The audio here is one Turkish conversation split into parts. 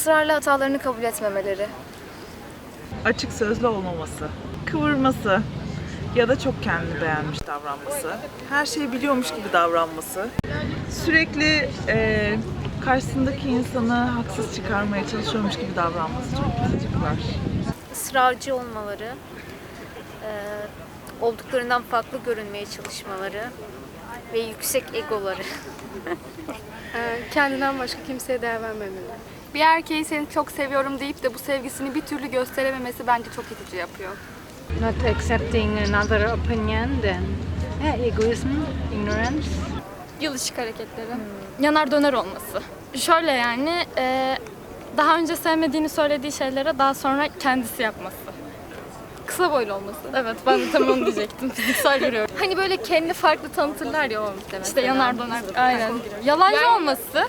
ısrarla hatalarını kabul etmemeleri. Açık sözlü olmaması. Kıvırması. Ya da çok kendini beğenmiş davranması. Her şeyi biliyormuş gibi davranması. Sürekli e, karşısındaki insanı haksız çıkarmaya çalışıyormuş gibi davranması. Çok kızıcıklar. ısrarcı olmaları, e, olduklarından farklı görünmeye çalışmaları ve yüksek egoları. Ee, kendinden başka kimseye değer vermemeli. Bir erkeğin seni çok seviyorum deyip de bu sevgisini bir türlü gösterememesi bence çok itici yapıyor. not accepting another opinion, then yeah, egoism, ignorance. Yılışık hareketleri. Yanar döner olması. Şöyle yani e, daha önce sevmediğini söylediği şeylere daha sonra kendisi yapması. Kısa boylu olması. Evet ben de tam onu diyecektim. Fiziksel görüyorum. Hani böyle kendi farklı tanıtırlar ya o İşte yanar döner. Aynen. Yalancı olması.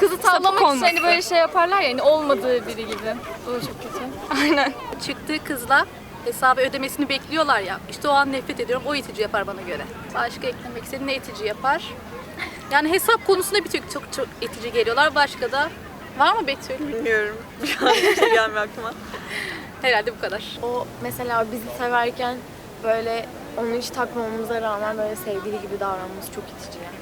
Kızı tavlamak için hani böyle şey yaparlar ya hani olmadığı biri gibi. O da çok kötü. Aynen. çıktığı kızla hesabı ödemesini bekliyorlar ya. İşte o an nefret ediyorum. O itici yapar bana göre. Başka eklemek istediğin ne itici yapar? Yani hesap konusunda bir tek çok çok itici geliyorlar. Başka da var mı Betül? Bilmiyorum. Bir an bir şey gelmiyor aklıma. Herhalde bu kadar. O mesela bizi severken böyle onu hiç takmamamıza rağmen böyle sevgili gibi davranması çok itici. yani.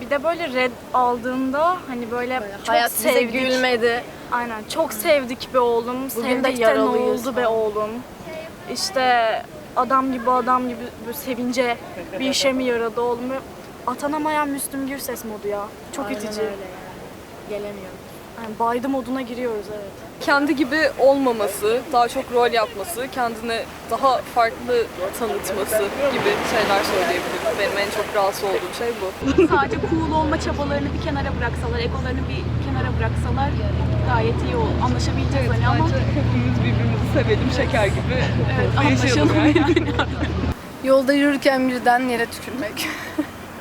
Bir de böyle red aldığında hani böyle, çok Hayat bize sevdik. gülmedi. Aynen çok sevdik be oğlum. Bugün de Sevdik de ne oldu be oğlum. İşte adam gibi adam gibi böyle sevince bir işe mi yaradı oğlum? Böyle Atanamayan Müslüm Gürses modu ya. Çok Aynen itici. öyle yani. Gelemiyorum. Yani baydı moduna giriyoruz evet. kendi gibi olmaması, daha çok rol yapması, kendini daha farklı tanıtması gibi şeyler söyleyebilirim. Benim en çok rahatsız olduğum şey bu. Sadece cool olma çabalarını bir kenara bıraksalar, egolarını bir kenara bıraksalar gayet iyi olur. Anlaşabileceğiz hani ama Hepimiz birbirimizi sevelim şeker gibi. Evet, yani. Yolda yürürken birden yere tükürmek.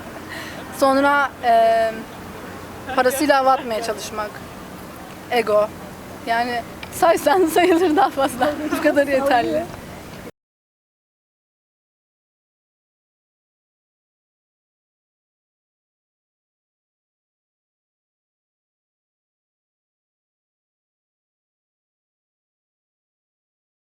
Sonra eee parasıyla hava atmaya çalışmak. Ego. Yani saysan sayılır daha fazla. Bu kadar yeterli.